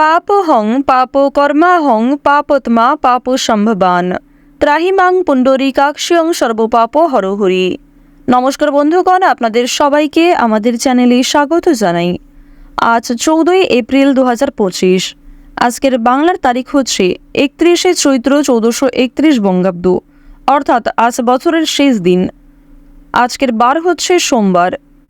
পাপহং পাপ কর্মাহং পাপত্মা, পাপ সম্ভবান। ত্রাহিমাং পুণ্ডরীকাক্ষং সর্বপাপ হরহরি। নমস্কার বন্ধুগণ, আপনাদের সবাইকে আমাদের চ্যানেলে স্বাগত জানাই। আজ চৌদ্দই এপ্রিল দু হাজার পঁচিশ। আজকের বাংলার তারিখ হচ্ছে একত্রিশে চৈত্র চৌদ্দশো একত্রিশ বঙ্গাব্দ, অর্থাৎ আজ বছরের শেষ দিন। আজকের বার হচ্ছে সোমবার।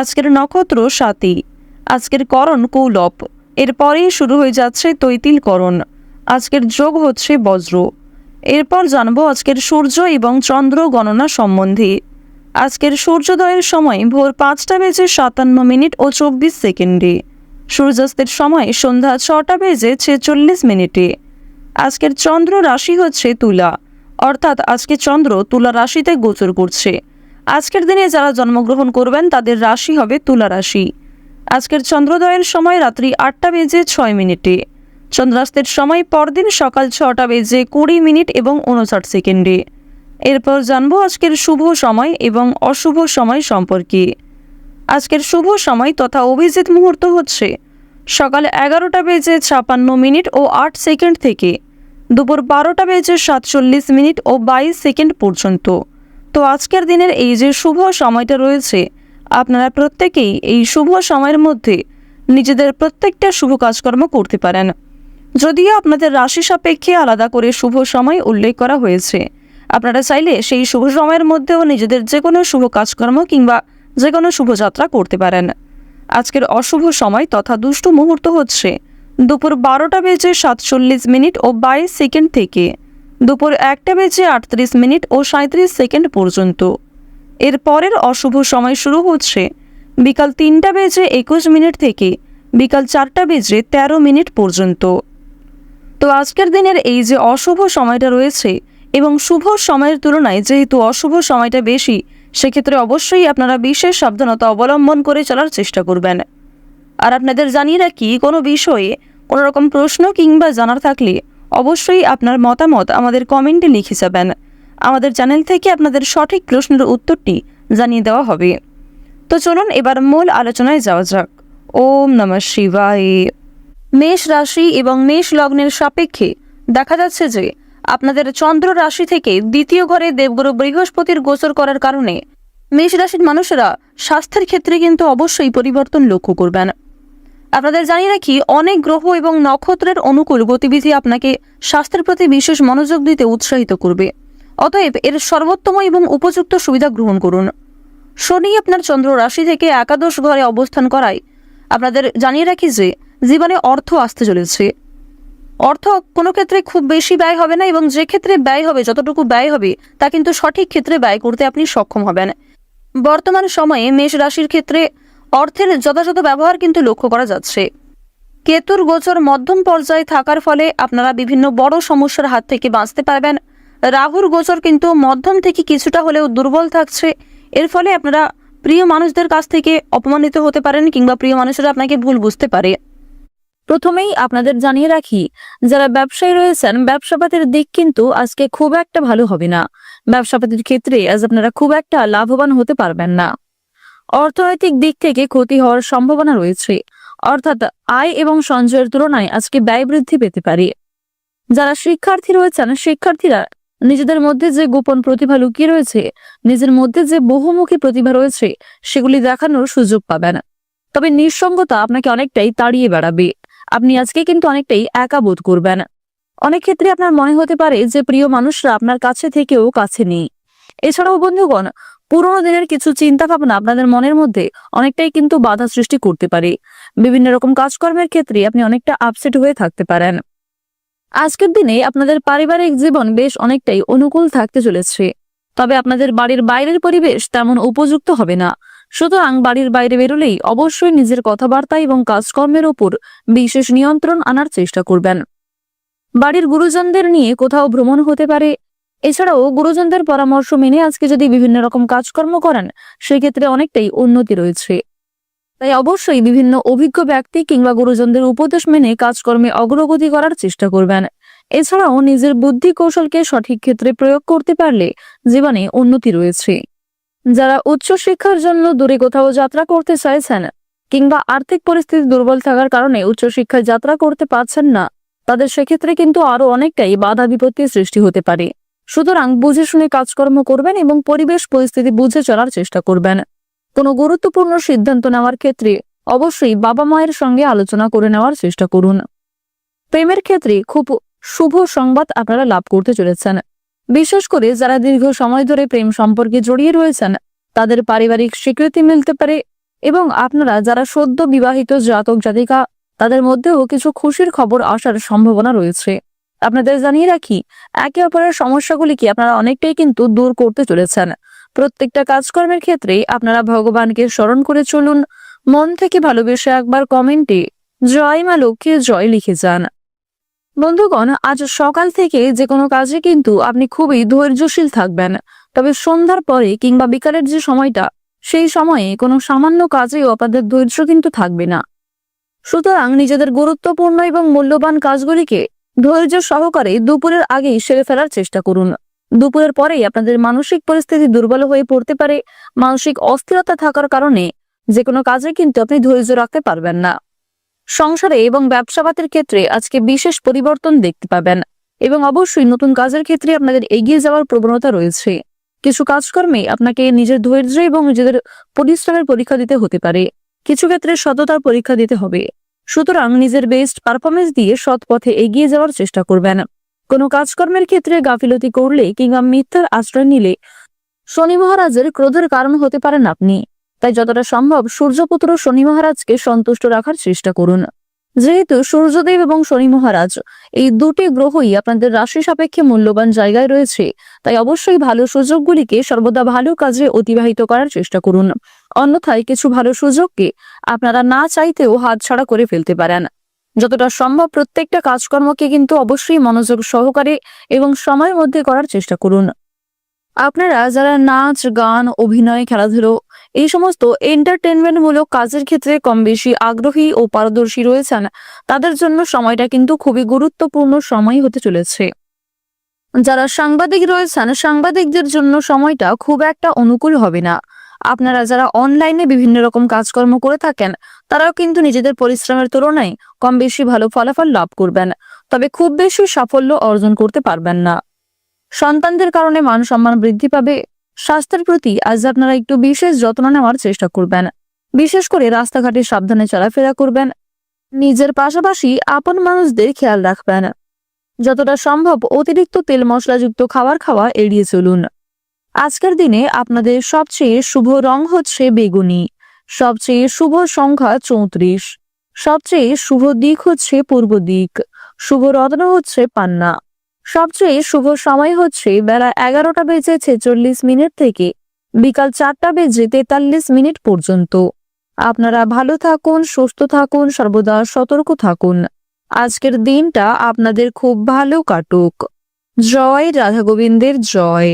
আজকের নক্ষত্র সাতী। আজকের করণ কৌলপ এরপরেই শুরু হয়ে যাচ্ছে তৈতিল করণ। আজকের যোগ হচ্ছে বজ্র। এরপর জানব আজকের সূর্য এবং চন্দ্র গণনা সম্বন্ধে। আজকের সূর্যোদয়ের সময় ভোর পাঁচটা বেজে সাতান্ন মিনিট ও চব্বিশ সেকেন্ডে। সূর্যাস্তের সময় সন্ধ্যা ছটা বেজে ছেচল্লিশ মিনিটে। আজকের চন্দ্র রাশি হচ্ছে তুলা। অর্থাৎ আজকে চন্দ্র তুলা রাশিতে গোচর করছে। আজকের দিনে যারা জন্মগ্রহণ করবেন, তাদের রাশি হবে তুলা রাশি। আজকের চন্দ্রোদয়ের সময় রাত্রি আটটা বেজে ছয় মিনিটে। চন্দ্রাস্তের সময় পরদিন সকাল ছটা বেজে কুড়ি মিনিট এবং উনষাট সেকেন্ডে। এরপর জানব আজকের শুভ সময় এবং অশুভ সময় সম্পর্কে। আজকের শুভ সময় তথা অভিজিৎ মুহূর্ত হচ্ছে। সকাল এগারোটা বেজে ছাপান্ন মিনিট ও আট সেকেন্ড থেকে। দুপুর বারোটা বেজে সাতচল্লিশ মিনিট ও বাইশ সেকেন্ড পর্যন্ত। তো আজকের দিনের এই যে শুভ সময়টা রয়েছে, আপনারা প্রত্যেকেই এই শুভ সময়ের মধ্যে নিজেদের প্রত্যেকটা শুভ কাজকর্ম করতে পারেন। যদিও আপনাদের রাশি সাপেক্ষে আলাদা করে শুভ সময় উল্লেখ করা হয়েছে। আপনারা চাইলে সেই শুভ সময়ের মধ্যেও নিজেদের যে কোনো শুভ কাজকর্ম কিংবা যে কোনো শুভযাত্রা করতে পারেন। আজকের অশুভ সময় তথা দুষ্টু মুহূর্ত হচ্ছে দুপুর বারোটা বেজে সাতচল্লিশ মিনিট ও বাইশ সেকেন্ড থেকে। দুপুর একটা বেজে আটত্রিশ মিনিট ও সাঁত্রিশ সেকেন্ড পর্যন্ত। এর পরের অশুভ সময় শুরু হচ্ছে বিকাল তিনটা বেজে একুশ মিনিট থেকে বিকাল চারটা বেজে তেরো মিনিট পর্যন্ত। তো আজকের দিনের এই যে অশুভ সময়টা রয়েছে এবং শুভ সময়ের তুলনায় যেহেতু অশুভ সময়টা বেশি, সেক্ষেত্রে অবশ্যই আপনারা বিশেষ সাবধানতা অবলম্বন করে চলার চেষ্টা করবেন। আর আপনাদের জানিয়ে রাখি, কোনো বিষয়ে কোনো রকম প্রশ্ন কিংবা জানার থাকলে অবশ্যই আপনার মতামত আমাদের কমেন্টে লিখে যাবেন। আমাদের চ্যানেল থেকে আপনাদের সঠিক প্রশ্নের উত্তরটি জানিয়ে দেওয়া হবে। তো চলুন এবার মূল আলোচনায় যাওয়া যাক। ওম নমঃ শিবায়। মেষ রাশি এবং মেষ লগ্নের সাপেক্ষে দেখা যাচ্ছে যে আপনাদের চন্দ্র রাশি থেকে দ্বিতীয় ঘরে দেবগুরু বৃহস্পতির গোচর করার কারণে মেষ রাশির মানুষেরা স্বাস্থ্যের ক্ষেত্রে কিন্তু অবশ্যই পরিবর্তন লক্ষ্য করবেন। আপনাদের জানিয়ে রাখি, অনেক গ্রহ এবং নক্ষত্রের অনুকূল গতিবিধি আপনাকে স্বাস্থ্যের প্রতি বিশেষ মনোযোগ দিতে উৎসাহিত করবে। অতএব এর সর্বোত্তম এবং উপযুক্ত সুবিধা গ্রহণ করুন। শনি আপনার চন্দ্র রাশি থেকে একাদশ ঘরে অবস্থান করায়। আপনাদের জানিয়ে রাখি যে, জীবনে অর্থ আসতে চলেছে। অর্থ কোনো ক্ষেত্রে খুব বেশি ব্যয় হবে না এবং যে ক্ষেত্রে ব্যয় হবে, যতটুকু ব্যয় হবে, তা কিন্তু সঠিক ক্ষেত্রে ব্যয় করতে আপনি সক্ষম হবেন। বর্তমান সময়ে মেষ রাশির ক্ষেত্রে অর্থের যথাযথ ব্যবহার কিন্তু লক্ষ্য করা যাচ্ছে। কেতুর গোচর মধ্যম পর্যায়ে থাকার ফলে আপনারা বিভিন্ন বড় সমস্যার হাত থেকে বাঁচতে পারবেন। রাহুর গোচর কিন্তু মধ্যম থেকে কিছুটা হলেও দুর্বল থাকছে। এর ফলে আপনারা প্রিয় মানুষদের কাছ থেকে অপমানিত হতে পারেন কিংবা প্রিয় মানুষেরা আপনাকে ভুল বুঝতে পারে। প্রথমেই আপনাদের জানিয়ে রাখি, যারা ব্যবসায়ী রয়েছেন, ব্যবসাপাতির দিক কিন্তু আজকে খুব একটা ভালো হবে না। ব্যবসাপাতির ক্ষেত্রে আজ আপনারা খুব একটা লাভবান হতে পারবেন না। অর্থনৈতিক দিক থেকে ক্ষতি হওয়ার সম্ভাবনা রয়েছে। অর্থাৎ আয় এবং সঞ্চয়ের তুলনায় আজকে ব্যয় বৃদ্ধি পেতে পারে। যারা শিক্ষার্থী রয়েছেন, শিক্ষার্থীরা নিজেদের মধ্যে যে গোপন প্রতিভা লুকিয়ে রয়েছে, নিজের মধ্যে যে বহুমুখী প্রতিভা রয়েছে, সেগুলি দেখানোর সুযোগ পাবেন। তবে নিঃসঙ্গতা আপনাকে অনেকটাই তাড়িয়ে বেড়াবে। আপনি আজকে কিন্তু অনেকটাই একা বোধ করবেন। অনেক ক্ষেত্রে আপনার মনে হতে পারে যে প্রিয় মানুষরা আপনার কাছে থেকেও কাছে নেই। এছাড়াও বন্ধুগণ পুরোনো দিনের কিছু চিন্তা ভাবনা আপনাদের মনের মধ্যে অনেকটাই কিন্তু বাধা সৃষ্টি করতে পারে। বিভিন্ন রকম কাজকর্মের ক্ষেত্রে আপনি অনেকটা আপসেট হয়ে থাকতে পারেন। আজকের দিনে আপনাদের পারিবারিক জীবন বেশ অনেকটাই অনুকূল থাকতে চলেছে। তবে আপনাদের বাড়ির বাইরের পরিবেশ তেমন উপযুক্ত হবে না। সুতরাং বাড়ির বাইরে বেরোলেই অবশ্যই নিজের কথাবার্তা এবং কাজকর্মের উপর বিশেষ নিয়ন্ত্রণ আনার চেষ্টা করবেন। বাড়ির গুরুজনদের নিয়ে কোথাও ভ্রমণ হতে পারে এছাড়াও গুরুজনদের পরামর্শ মেনে আজকে যদি বিভিন্ন রকম কাজকর্ম করেন, সেক্ষেত্রে অনেকটাই উন্নতি রয়েছে। তাই অবশ্যই বিভিন্ন অভিজ্ঞ ব্যক্তি কিংবা গুরুজনদের উপদেশ মেনে কাজকর্মে অগ্রগতি করার চেষ্টা করবেন। এছাড়াও নিজের বুদ্ধি কৌশলকে সঠিক ক্ষেত্রে প্রয়োগ করতে পারলে জীবনে উন্নতি রয়েছে। যারা উচ্চশিক্ষার জন্য দূরে কোথাও যাত্রা করতে চাইছেন কিংবা আর্থিক পরিস্থিতি দুর্বল থাকার কারণে উচ্চশিক্ষায় যাত্রা করতে পারছেন না, তাদের সেক্ষেত্রে কিন্তু আরও অনেকটাই বাধা বিপত্তির সৃষ্টি হতে পারে। সুতরাং বুঝে শুনে কাজকর্ম করবেন এবং পরিবেশ পরিস্থিতি বুঝে চলার চেষ্টা করবেন। কোনো গুরুত্বপূর্ণ সিদ্ধান্ত নেওয়ার ক্ষেত্রে অবশ্যই বাবা মায়ের সঙ্গে আলোচনা করে নেওয়ার চেষ্টা করুন। প্রেমের ক্ষেত্রে খুব শুভ সংবাদ আপনারা লাভ করতে চলেছেন। বিশেষ করে যারা দীর্ঘ সময় ধরে প্রেম সম্পর্কে জড়িয়ে রয়েছেন, তাদের পারিবারিক স্বীকৃতি মিলতে পারে এবং আপনারা যারা সদ্য বিবাহিত জাতক জাতিকা তাদের মধ্যেও কিছু খুশির খবর আসার সম্ভাবনা রয়েছে। আপনাদের জানিয়ে রাখি, একে অপরের সমস্যাগুলিকে আপনারা অনেকটাই কিন্তু দূর করতে চলেছেন। প্রত্যেকটা কাজকর্মের ক্ষেত্রে আপনারা ভগবানকে স্মরণ করে চলুন। মন থেকে ভালোবেসে একবার কমেন্টে, জয় মা লক্ষ্মী, জয় লিখে যান। বন্ধুগণ, আজ সকাল থেকে যে কোনো কাজে কিন্তু আপনি খুবই ধৈর্যশীল থাকবেন। তবে সন্ধ্যার পরে কিংবা বিকালের যে সময়টা, সেই সময়ে কোনো সামান্য কাজেও আপনাদের ধৈর্য কিন্তু থাকবে না। সুতরাং নিজেদের গুরুত্বপূর্ণ এবং মূল্যবান কাজগুলিকে ধৈর্য সহকারে দুপুরের আগেই সেরে ফেলার চেষ্টা করুন। দুপুরের পরেই আপনাদের মানসিক পরিস্থিতি দুর্বল হয়ে পড়তে পারে। মানসিক অস্থিরতা থাকার কারণে যে কোনো কাজে কিন্তু আপনি ধৈর্য রাখতে পারবেন না। সংসারে এবং ব্যবসাপাতের ক্ষেত্রে আজকে বিশেষ পরিবর্তন দেখতে পাবেন এবং অবশ্যই নতুন কাজের ক্ষেত্রে আপনাদের এগিয়ে যাওয়ার প্রবণতা রয়েছে। কিছু কাজকর্মে আপনাকে নিজের ধৈর্য এবং নিজেদের পরিশ্রমের পরীক্ষা দিতে হতে পারে। কিছু ক্ষেত্রে সততার পরীক্ষা দিতে হবে। সুতরাং নিজের বেস্ট পারফরমেন্স দিয়ে সৎ পথে এগিয়ে যাওয়ার চেষ্টা করবেন। কোনো কাজকর্মের ক্ষেত্রে গাফিলতি করলে কিংবা মিথ্যার আশ্রয় নিলে শনি মহারাজের ক্রোধের কারণ হতে পারেন আপনি। তাই যতটা সম্ভব সূর্যপুত্র শনি মহারাজকে সন্তুষ্ট রাখার চেষ্টা করুন। যেহেতু সূর্যদেব এবং শনি মহারাজ এই দুটি গ্রহই আপনাদের রাশি সাপেক্ষে মূল্যবান জায়গায় রয়েছে, তাই অবশ্যই ভালো সুযোগগুলিকে সর্বদা ভালো কাজে অতিবাহিত করার চেষ্টা করুন। অন্যথায় কিছু ভালো সুযোগকে আপনারা না চাইতেও হাতছাড়া করে ফেলতে পারেন। যতটা সম্ভব প্রত্যেকটা কাজকর্মকে কিন্তু অবশ্যই মনোযোগ সহকারে এবং সময়ের মধ্যে করার চেষ্টা করুন। আপনারা যারা নাচ, গান, অভিনয়, খেলাধুলো এই সমস্ত এন্টারটেনমেন্ট মূলক কাজের ক্ষেত্রে কম বেশি আগ্রহী ও পারদর্শী রয়েছেন। তাদের জন্য সময়টা কিন্তু খুবই গুরুত্বপূর্ণ সময় হতে চলেছে। যারা সাংবাদিক রয়েছেন, সাংবাদিকদের জন্য সময়টা খুব একটা অনুকূল হবে না। আপনারা যারা অনলাইনে বিভিন্ন রকম কাজকর্ম করে থাকেন, তারাও কিন্তু নিজেদের পরিশ্রমের তুলনায় কম বেশি ভালো ফলাফল লাভ করবেন। তবে খুব বেশি সাফল্য অর্জন করতে পারবেন না। সন্তানদের কারণে মান সম্মান বৃদ্ধি পাবে স্বাস্থ্যের প্রতি আজ আপনারা একটু বিশেষ যত্ন নেওয়ার চেষ্টা করবেন। বিশেষ করে রাস্তাঘাটে সাবধানে চলাফেরা করবেন। নিজের পাশাপাশি আপন মানুষদের খেয়াল রাখবেন। যতটা সম্ভব অতিরিক্ত তেল মশলাযুক্ত খাবার খাওয়া এড়িয়ে চলুন। আজকের দিনে আপনাদের সবচেয়ে শুভ রং হচ্ছে বেগুনি। সবচেয়ে শুভ সংখ্যা চৌত্রিশ। সবচেয়ে শুভ দিক হচ্ছে পূর্ব দিক। শুভ রত্ন হচ্ছে পান্না। সবচেয়ে শুভ সময় হচ্ছে বেলা এগারোটা বেজে ছেচল্লিশ মিনিট থেকে বিকাল চারটা বেজে তেতাল্লিশ মিনিট পর্যন্ত। আপনারা ভালো থাকুন, সুস্থ থাকুন, সর্বদা সতর্ক থাকুন। আজকের দিনটা আপনাদের খুব ভালো কাটুক। জয় রাধা গোবিন্দের জয়।